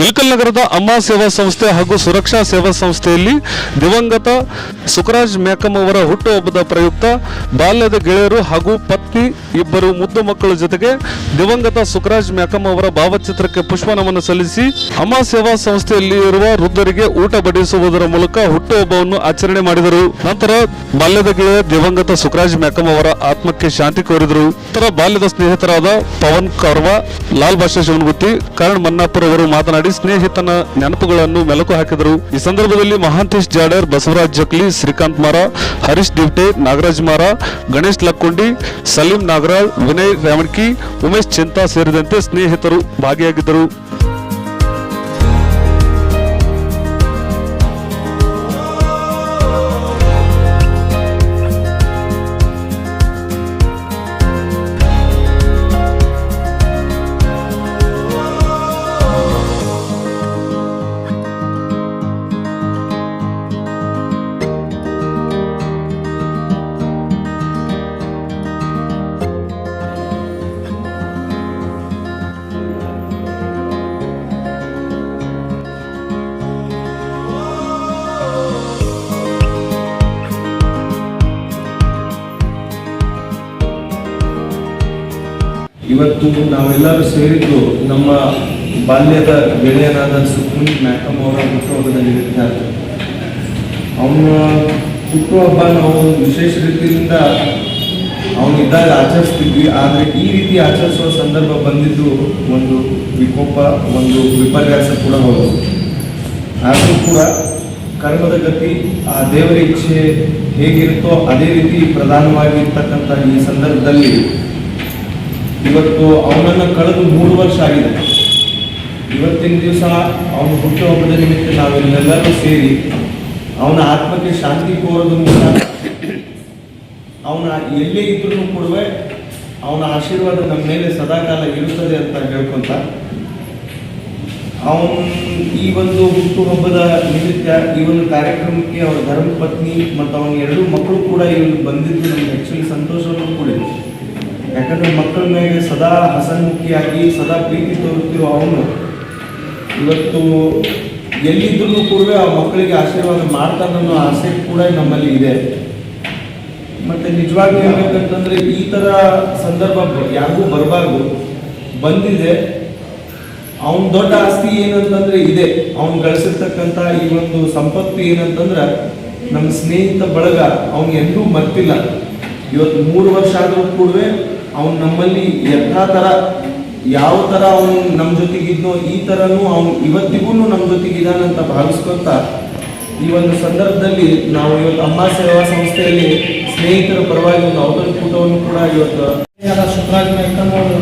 ಇಳಕಲ್ ನಗರದ ಅಮ್ಮ ಸೇವಾ ಸಂಸ್ಥೆ ಹಾಗೂ ಸುರಕ್ಷಾ ಸೇವಾ ಸಂಸ್ಥೆಯಲ್ಲಿ ದಿವಂಗತ ಸುಖರಾಜ್ ಮ್ಯಾಕಮ್ ಅವರ ಹುಟ್ಟುಹಬ್ಬದ ಪ್ರಯುಕ್ತ ಬಾಲ್ಯದ ಗೆಳೆಯರು ಹಾಗೂ ಪತ್ನಿ ಇಬ್ಬರು ಮುದ್ದು ಮಕ್ಕಳ ಜೊತೆಗೆ ದಿವಂಗತ ಸುಖರಾಜ್ ಮ್ಯಾಕಮ್ ಅವರ ಭಾವಚಿತ್ರಕ್ಕೆ ಪುಷ್ಪನಮನ ಸಲ್ಲಿಸಿ ಅಮ್ಮ ಸೇವಾ ಸಂಸ್ಥೆಯಲ್ಲಿ ಇರುವ ವೃದ್ಧರಿಗೆ ಊಟ ಬಡಿಸುವುದರ ಮೂಲಕ ಹುಟ್ಟುಹಬ್ಬವನ್ನು ಆಚರಣೆ ಮಾಡಿದರು. ನಂತರ ಬಾಲ್ಯದ ಗೆಳೆಯ ದಿವಂಗತ ಸುಖರಾಜ್ ಮ್ಯಾಕಮ್ ಅವರ ಆತ್ಮಕ್ಕೆ ಶಾಂತಿ ಕೋರಿದರು. ನಂತರ ಬಾಲ್ಯದ ಸ್ನೇಹಿತರಾದ ಪವನ್ ಕರ್ವಾ, ಲಾಲ್ ಭಾಷಾ ಶಿವನಗುತ್ತಿ, ಕರಣ್ ಮನ್ನಾಪುರ್ ಅವರು ಮಾತನಾಡಿ ಸ್ನೇಹಿತನ ನೆನಪುಗಳನ್ನು ಮೆಲುಕು ಹಾಕಿದರು. ಈ ಸಂದರ್ಭದಲ್ಲಿ ಮಹಾಂತೇಶ್ ಜಾಡರ್, ಬಸವರಾಜ್ ಜಕ್ಲಿ, ಶ್ರೀಕಾಂತ್ ಮಾರ, ಹರೀಶ್ ದಿವ್ಟೆ, ನಾಗರಾಜ್ ಮಾರ, ಗಣೇಶ್ ಲಕ್ಕೊಂಡಿ, ಸಲೀಂ ನಾಗರಾಜ್, ವಿನಯ್ ರೇವಣ್ಕಿ, ಉಮೇಶ್ ಚಿಂತಾ ಸೇರಿದಂತೆ ಸ್ನೇಹಿತರು ಭಾಗಿಯಾಗಿದ್ದರು. ಇವತ್ತು ನಾವೆಲ್ಲರೂ ಸೇರಿದ್ದು ನಮ್ಮ ಬಾಲ್ಯದ ಗೆಳೆಯನಾದ ಸುಪ್ರೀಂ ಮ್ಯಾಕಮ್ ಅವರ ಹುಟ್ಟುಹಬ್ಬದ ನಿಮಿತ್ತ ಅವನ ಹುಟ್ಟುಹಬ್ಬ ನಾವು ವಿಶೇಷ ರೀತಿಯಿಂದ ಅವನಿದ್ದಾಗ ಆಚರಿಸ್ತಿದ್ವಿ. ಆದರೆ ಈ ರೀತಿ ಆಚರಿಸುವ ಸಂದರ್ಭ ಬಂದಿದ್ದು ಒಂದು ವಿಕೋಪ, ಒಂದು ವಿಪರ್ಯಾಸ ಕೂಡ ಹೌದು. ಆದರೂ ಕೂಡ ಕರ್ಮದ ಗತಿ ಆ ದೇವರ ಇಚ್ಛೆ ಹೇಗಿರುತ್ತೋ ಅದೇ ರೀತಿ ಪ್ರಧಾನವಾಗಿ ಇರ್ತಕ್ಕಂಥ ಈ ಸಂದರ್ಭದಲ್ಲಿ ಇವತ್ತು ಅವನನ್ನು ಕಳೆದು ಮೂರು ವರ್ಷ ಆಗಿದೆ. ಇವತ್ತಿನ ದಿವಸ ಅವನ ಹುಟ್ಟುಹಬ್ಬದ ನಿಮಿತ್ತ ನಾವೆಲ್ಲರೂ ಸೇರಿ ಅವನ ಆತ್ಮಕ್ಕೆ ಶಾಂತಿ ಮೂಲಕ ಅವನ ಎಲ್ಲೇ ಇದ್ರೂ ಕೂಡ ಅವನ ಆಶೀರ್ವಾದ ನಮ್ಮ ಮೇಲೆ ಸದಾಕಾಲ ಇರುತ್ತದೆ ಅಂತ ಹೇಳ್ಕೊಂತ ಅವನ್ ಈ ಒಂದು ಹುಟ್ಟುಹಬ್ಬದ ನಿಮಿತ್ತ ಈ ಒಂದು ಕಾರ್ಯಕ್ರಮಕ್ಕೆ ಅವರ ಧರ್ಮಪತ್ನಿ ಮತ್ತು ಅವನ ಎರಡು ಮಕ್ಕಳು ಕೂಡ ಇಲ್ಲಿ ಬಂದಿದ್ದು ನಮ್ಗೆ ಆ್ಯಕ್ಚುಲಿ ಸಂತೋಷವನ್ನು ಕೂಡಿದೆ. ಯಾಕಂದ್ರೆ ಮಕ್ಕಳ ಮೇಲೆ ಸದಾ ಹಸನ್ಮುಖಿಯಾಗಿ, ಸದಾ ಪ್ರೀತಿ ತೋರುತ್ತಿರುವ ಅವನು ಇವತ್ತು ಎಲ್ಲಿದ್ರೂ ಕೂಡ ಆ ಮಕ್ಕಳಿಗೆ ಆಶೀರ್ವಾದ ಮಾಡ್ತಾನನ್ನೋ ಆಸೆ ಕೂಡ ನಮ್ಮಲ್ಲಿ ಇದೆ. ಮತ್ತೆ ನಿಜವಾಗಿ ಹೇಳ್ಬೇಕಂತಂದ್ರೆ ಈ ತರ ಸಂದರ್ಭ ಯಾರಿಗೂ ಬರಬಾರ್ದು. ಬಂದಿದೆ. ಅವನ ದೊಡ್ಡ ಆಸ್ತಿ ಏನಂತಂದ್ರೆ ಇದೆ. ಅವನು ಗಳಿಸಿರ್ತಕ್ಕಂಥ ಈ ಒಂದು ಸಂಪತ್ತು ಏನಂತಂದ್ರೆ ನಮ್ಮ ಸ್ನೇಹಿತ ಬಳಗ, ಅವನು ಎಂದೂ ಮರ್ತಿಲ್ಲ. ಇವತ್ತು ಮೂರು ವರ್ಷ ಆದರೂ ಕೂಡ ಅವನು ನಮ್ಮಲ್ಲಿ ಎಲ್ಲ ಥರ ಯಾವ ಥರ ಅವನು ನಮ್ಮ ಜೊತೆಗಿದ್ನೋ ಈ ತರನು ಅವನು ಇವತ್ತಿಗೂ ನಮ್ಮ ಜೊತೆಗಿದ್ದಾನಂತ ಭಾವಿಸ್ಕೊತಾ ಈ ಒಂದು ಸಂದರ್ಭದಲ್ಲಿ ನಾವು ಇವತ್ತು ಅಮ್ಮ ಸೇವಾ ಸಂಸ್ಥೆಯಲ್ಲಿ ಸ್ನೇಹಿತರ ಪರವಾಗಿ ಒಂದು ಔತಣಕೂಟವನ್ನು ಕೂಡ ಇವತ್ತು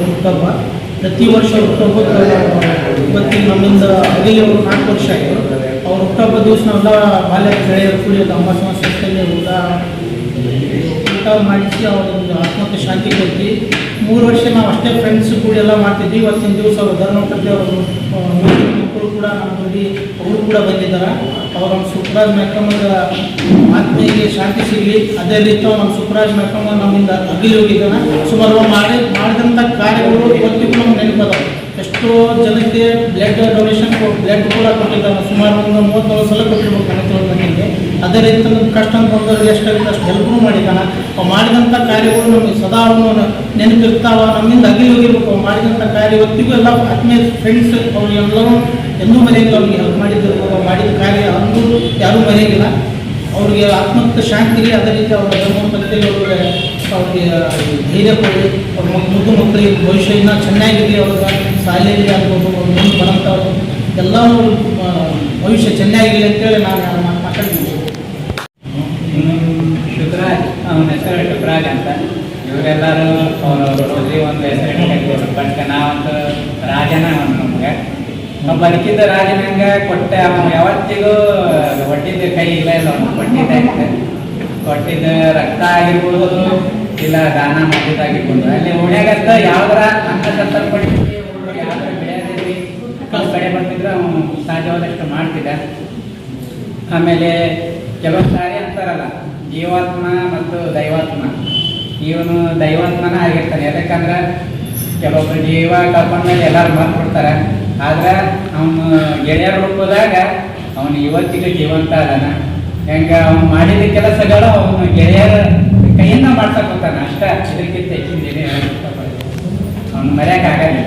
ಹುಟ್ಟುಹಬ್ಬ ಪ್ರತಿ ವರ್ಷ ಇವತ್ತಿಗೆ ನಮ್ಮಿಂದ ಅಗಲಿ ಅವರು ನಾಲ್ಕು ವರ್ಷ ಆಯಿತು. ಅವ್ರ ಹುಟ್ಟುಹಬ್ಬ ದಿವಸ ನಾವೆಲ್ಲ ಬಾಲ್ಯ ಗೆಳೆಯರು ಕೂಡಿ ಅಮ್ಮ ಸಂಸ್ಥೆಯಲ್ಲಿ ಊಟ ಊಟ ಮಾಡಿಸಿ ಅವ್ರೊಂದು ಆತ್ಮಕ್ಕೆ ಶಾಂತಿ ಕೊಟ್ಟು, ಮೂರು ವರ್ಷ ನಾವು ಅಷ್ಟೇ ಫ್ರೆಂಡ್ಸ್ ಕೂಡ ಎಲ್ಲ ಮಾಡ್ತಿದ್ವಿ. ಇವತ್ತಿನ ದಿವಸ ಅವರು ಧರ್ಮಪತಿ ಅವರು ಮಕ್ಕಳು ಕೂಡ ನಮ್ಮ ಜೊತೆ ಅವರು ಕೂಡ ಬಂದಿದ್ದಾರೆ. ಅವ್ರ ನಮ್ಮ ಸುಖರಾಜ್ ಮೆಕ್ಕಮ್ಮದ ಆತ್ಮೀಯ ಶಾಂತಿ ಸಿಗಲಿ. ಅದೇ ರೀತಿ ನಮ್ಮ ಸುಖರಾಜ್ ಮೆಕ್ಕಮ್ಮ ನಮ್ಮಿಂದ ಅಗಲಿ ಹೋಗಿದ್ದಾನೆ. ಸುಮಾರು ಮಾಡಿ, ಮಾಡಿದಂಥ ಕಾರ್ಯಗಳು ಇವತ್ತಿಗೂ ನಮ್ಗೆ ನೆನಪದ ಎಷ್ಟೋ ಜನಕ್ಕೆ ಬ್ಲಡ್ ಡೊನೇಷನ್ ಬ್ಲಡ್ ಕೂಡ ಕೊಟ್ಟಿದ್ದಾನೆ. ಸುಮಾರು ಒಂದು ಮೂವತ್ತೊಂದು ಸಲ ಕೊಟ್ಟಿರ್ಬೇಕು ನನಗೆ ಅದೇ ರೀತಿ ಕಷ್ಟ ಬಂದವರಿಗೆ ಎಷ್ಟಾಗುತ್ತೆ ಅಷ್ಟು ಹೆಲ್ಪ್ನು ಮಾಡಿದ್ದಾನೆ ಅವ ಮಾಡಿದಂಥ ಕಾರ್ಯಗಳು ನಮಗೆ ಸದಾ ಅವನು ನೆನಪಿರ್ತಾವ, ನಮ್ಮಿಂದ ಅಗಿ ಹೋಗಿರ್ಬೇಕು. ಅವು ಮಾಡಿದಂಥ ಕಾರ್ಯ ಇವತ್ತಿಗೂ ಎಲ್ಲ ಆತ್ಮೀಯ ಫ್ರೆಂಡ್ಸ್ ಅವ್ರಿಗೆಲ್ಲರೂ ಎಂದೂ ಮನೆಯಲ್ಲಿ ಅವ್ರಿಗೆ ಹೆಲ್ಪ್ ಮಾಡಿದ್ದಿರ್ಬೋದು ಅವ್ರು ಮಾಡಿದ ಕಾರ್ಯ ಅಂದೂ ಯಾರೂ ಮರೆಯಂಗಿಲ್ಲ. ಅವ್ರಿಗೆ ಆತ್ಮಕ್ಕೆ ಶಾಂತಿ ಇರಲಿ ಅದೇ ರೀತಿ ಅವರ ಧರ್ಮಪತಿ ಅವ್ರಿಗೆ ಅವ್ರಿಗೆ ಧೈರ್ಯ ಕೊಡಿ. ಅವ್ರ ಮುದ್ದು ಮಕ್ಕಳಿಗೆ ಭವಿಷ್ಯ ಇನ್ನೂ ಚೆನ್ನಾಗಿರಲಿ ಅವ್ರಿಗೆ ಶಾಲೆಯಲ್ಲಿ ಆಗ್ಬೋದು, ಅವ್ರ ಮುಂದೆ ಬರೋಂಥವ್ರು ಎಲ್ಲರೂ ರಾಜನ ಅವನು ನಮ್ಗೆ. ನಾವು ಬದುಕಿದ್ದ ರಾಜನಂಗ ಕೊಟ್ಟೆ, ಅವನು ಯಾವತ್ತಿಗೂ ಒಟ್ಟಿದ್ದ ಕೈ ಇಲ್ಲ ಇಲ್ಲ ಕೊಟ್ಟಿದ್ದ ಕೊಟ್ಟಿದ್ದ ರಕ್ತ ಆಗಿರ್ಬೋದು, ಇಲ್ಲ ದಾನ ಮಾಡಿದ್ದಾಗಿರ್ಬೋದು. ಅಲ್ಲಿ ಓಣ್ಯಾಗಂತ ಯಾವ್ದಾರ ಅಂತ ಸಂದರ್ಭ ಯಾವ್ದಾರ ಕಡೆ ಬರ್ತಿದ್ರೆ ಅವನು ಸಾಧ್ಯವಾದಷ್ಟು ಮಾಡ್ತಿದ್ದ. ಆಮೇಲೆ ಕೆಲವೊಂದು ಸಾರಿ ಅಂತಾರಲ್ಲ, ಜೀವಾತ್ಮ ಮತ್ತು ದೈವಾತ್ಮ. ಇವನು ದೈವಾತ್ಮನ ಆಗಿರ್ತಾನೆ. ಯಾಕಂದ್ರೆ ಕೆಲವೊಬ್ರು ಜೀವ ಕಳ್ಕೊಂಡ್ಮೇಲೆ ಎಲ್ಲರೂ ಮರ್ತು ಬಿಡ್ತಾರೆ ಆದ್ರೆ ಅವನು ಗೆಳೆಯರ ರೂಪದಾಗ ಅವನು ಇವತ್ತಿಗೂ ಜೀವಂತ ಅದಾನ. ಹೆಂಗ ಅವ್ನು ಮಾಡಿದ ಕೆಲಸಗಳು ಅವನು ಗೆಳೆಯರ ಕೈಯಿಂದ ಮಾಡ್ತಾ ಹೋಗ್ತಾನ. ಅಷ್ಟ ಇದಕ್ಕಿಂತ ಹೆಚ್ಚಿನ ಇಷ್ಟಪಡ್ತೀನಿ ಅವ್ನು ಮರ್ಯಾಕ ಆಗಲ್ಲ.